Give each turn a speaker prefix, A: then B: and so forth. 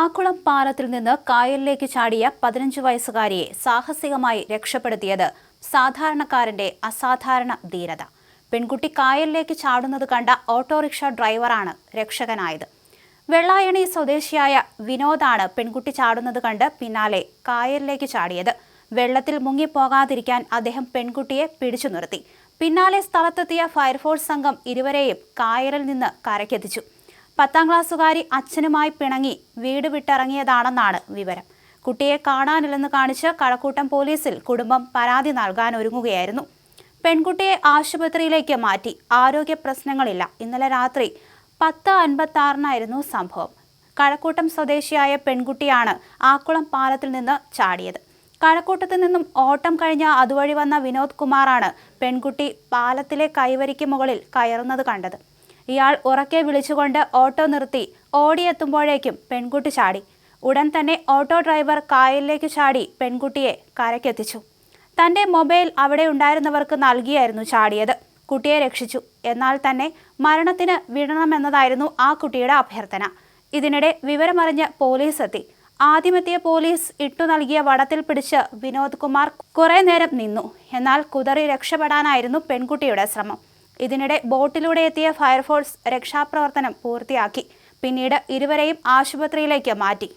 A: ആക്കുളം പാലത്തിൽ നിന്ന് കായലിലേക്ക് ചാടിയ പതിനഞ്ച് വയസ്സുകാരിയെ സാഹസികമായി രക്ഷപ്പെടുത്തിയത് സാധാരണക്കാരന്റെ അസാധാരണ ധീരത. പെൺകുട്ടി കായലിലേക്ക് ചാടുന്നത് കണ്ട ഓട്ടോറിക്ഷ ഡ്രൈവറാണ് രക്ഷകനായത്. വെള്ളായണി സ്വദേശിയായ വിനോദാണ് പെൺകുട്ടി ചാടുന്നത് കണ്ട് പിന്നാലെ കായലിലേക്ക് ചാടിയത്. വെള്ളത്തിൽ മുങ്ങിപ്പോകാതിരിക്കാൻ അദ്ദേഹം പെൺകുട്ടിയെ പിടിച്ചു നിർത്തി. പിന്നാലെ സ്ഥലത്തെത്തിയ ഫയർഫോഴ്സ് സംഘം ഇരുവരെയും കായലിൽ നിന്ന് കരയ്ക്കെത്തിച്ചു. പത്താം ക്ലാസ്സുകാരി അച്ഛനുമായി പിണങ്ങി വീട് വിട്ടിറങ്ങിയതാണെന്നാണ് വിവരം. കുട്ടിയെ കാണാനില്ലെന്ന് കാണിച്ച് കഴക്കൂട്ടം പോലീസിൽ കുടുംബം പരാതി നൽകാൻ ഒരുങ്ങുകയായിരുന്നു. പെൺകുട്ടിയെ ആശുപത്രിയിലേക്ക് മാറ്റി. ആരോഗ്യ പ്രശ്നങ്ങളില്ല. ഇന്നലെ രാത്രി പത്ത് അൻപത്തി ആറിനായിരുന്നു സംഭവം. കഴക്കൂട്ടം സ്വദേശിയായ പെൺകുട്ടിയാണ് ആക്കുളം പാലത്തിൽ നിന്ന് ചാടിയത്. കഴക്കൂട്ടത്തു നിന്നും ഓട്ടം കഴിഞ്ഞ അതുവഴി വന്ന വിനോദ് കുമാറാണ് പെൺകുട്ടി പാലത്തിലെ കൈവരിക്ക് മുകളിൽ കയറുന്നത് കണ്ടത്. ഇയാൾ ഉറക്കെ വിളിച്ചുകൊണ്ട് ഓട്ടോ നിർത്തി ഓടിയെത്തുമ്പോഴേക്കും പെൺകുട്ടി ചാടി. ഉടൻ തന്നെ ഓട്ടോ ഡ്രൈവർ കായലിലേക്ക് ചാടി പെൺകുട്ടിയെ കരയ്ക്കെത്തിച്ചു. തന്റെ മൊബൈൽ അവിടെ ഉണ്ടായിരുന്നവർക്ക് നൽകിയായിരുന്നു ചാടിയത്. കുട്ടിയെ രക്ഷിച്ചു. എന്നാൽ തന്നെ മരണത്തിന് വിടണമെന്നതായിരുന്നു ആ കുട്ടിയുടെ അഭ്യർത്ഥന. ഇതിനിടെ വിവരമറിഞ്ഞ് പോലീസ് എത്തി ആദ്യമെത്തിയ പോലീസ് ഇട്ടു നൽകിയ വടത്തിൽ പിടിച്ച് വിനോദ് കുമാർ കുറെ നേരം നിന്നു. എന്നാൽ കുതറി രക്ഷപ്പെടാനായിരുന്നു പെൺകുട്ടിയുടെ ശ്രമം. ഇതിനിടെ ബോട്ടിലൂടെ എത്തിയ ഫയർഫോഴ്സ് രക്ഷാപ്രവർത്തനം പൂർത്തിയാക്കി. പിന്നീട് ഇരുവരെയും ആശുപത്രിയിലേക്ക് മാറ്റി.